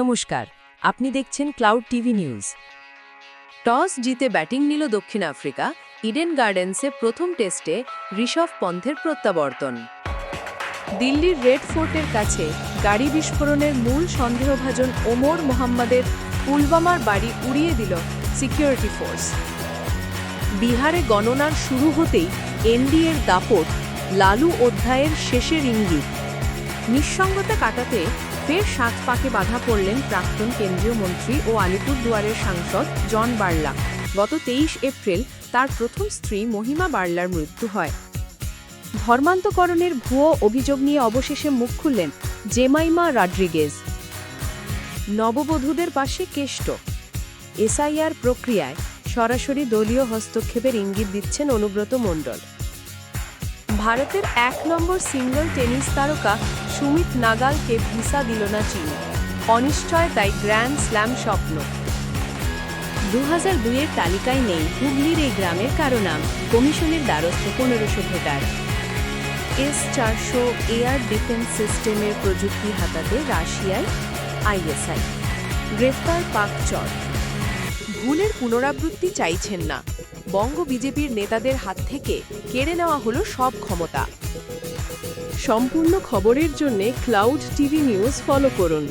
নমস্কার, আপনি দেখছেন ক্লাউড টিভি নিউজ। টস জিতে ব্যাটিং নিল দক্ষিণ আফ্রিকা, ইডেন গার্ডেন্সে প্রথম টেস্টে ঋষভ পন্থের প্রত্যাবর্তন। দিল্লির রেড ফোর্টের কাছে গাড়ি বিস্ফোরণের মূল সন্দেহভাজন ওমর মোহাম্মদের পুলবামার বাড়ি উড়িয়ে দিল সিকিউরিটি ফোর্স। বিহারে গণনার শুরু হতেই এনডিএর দাপট লালু অধ্যায়ের শেষের ইঙ্গিত। নিঃসঙ্গতা কাটাতে ফের সাত পাকে বাধা পড়লেন প্রাক্তন কেন্দ্রীয় মন্ত্রী ও আলিপুরদুয়ারের সাংসদ জন বার্লা। গত তেইশ এপ্রিল তার প্রথম স্ত্রী মহিমা বার্লার মৃত্যু হয়। ধর্মান্তকরণের ভুয়ো অভিযোগ নিয়ে অবশেষে মুখ খুললেন জেমাইমা রাড্রিগেজ। নববধূদের পাশে কেষ্ট। এসআইআর প্রক্রিয়ায় সরাসরি দলীয় হস্তক্ষেপের ইঙ্গিত দিচ্ছেন অনুব্রত মণ্ডল। ভারতের এক নম্বর সিঙ্গল টেনিস তারকা সুমিত নাগালকে ভিসা দিল না চীন। অনিশ্চয়তায় গ্র্যান্ড স্ল্যাম স্বপ্ন। দু হাজার দুইয়ের তালিকায় নেই হুগলির এই গ্রামের কারও নাম, কমিশনের দ্বারস্থ পনেরোশো ভোটার। এস চারশো এয়ার ডিফেন্স সিস্টেমের প্রযুক্তি হাতাতে রাশিয়ায় আইএসআই। গ্রেফতার পাক চর। ভুলের পুনরাবৃত্তি চাইছেন না। বঙ্গ বিজেপির নেতাদের হাত থেকে কেড়ে নেওয়া হলো সব ক্ষমতা। সম্পূর্ণ খবরের জন্য ক্লাউড টিভি নিউজ ফলো করুন।